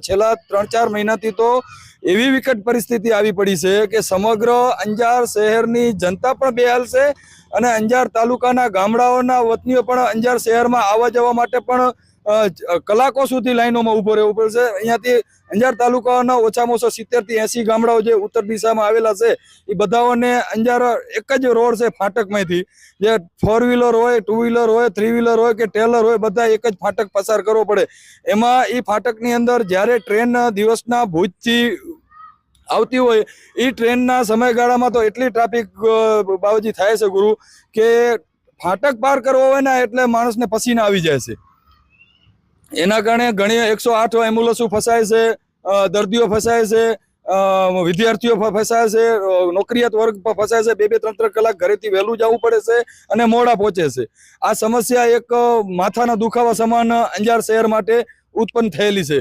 છેલ્લા ત્રણ ચાર મહિનાથી તો એવી વિકટ પરિસ્થિતિ આવી પડી છે કે સમગ્ર અંજાર શહેરની જનતા પણ બેહાલ છે અને અંજાર તાલુકાના ગામડાઓના વતનીઓ પણ અંજાર શહેરમાં આવવા જવા માટે પણ કલાકો સુધી લાઈનોમાં ઊભો રહેવું પડશે. અહીંયાથી અંજાર તાલુકાના ઓછામાં ઓછા સિત્તેરથી એસી ગામડાઓ જે ઉત્તર દિશામાં આવેલા છે, એ બધાઓને અંજાર એક જ રોડ છે ફાટકમાંથી. જે ફોર વ્હીલર હોય ટુ વ્હીલર હોય થ્રી વ્હીલર હોય કે ટેલર હોય, બધા એક જ ફાટક પસાર કરવો પડે. એમાં એ ફાટકની અંદર જ્યારે ટ્રેન દિવસના ભુજથી આવતી હોય એ ટ્રેનના સમયગાળામાં તો એટલી ટ્રાફિક બાવજી થાય છે ગુરુ કે ફાટક પાર કરવો હોય ને એટલે માણસને પસીના આવી જાય છે. એના કારણે ઘણી એકસો આઠ એમ્બ્યુલન્સો ફસાય છે દર્દીઓ ફસાય છે વિદ્યાર્થીઓ ફસાય છે નોકરિયાત વર્ગ ફસાય છે, બે બે ત્રણ ત્રણ કલાક ઘરેથી વહેલું જવું પડે છે અને મોડા પહોંચે છે. આ સમસ્યા એક માથાના દુખાવા સમાન અંજાર શહેર માટે ઉત્પન્ન થયેલી છે.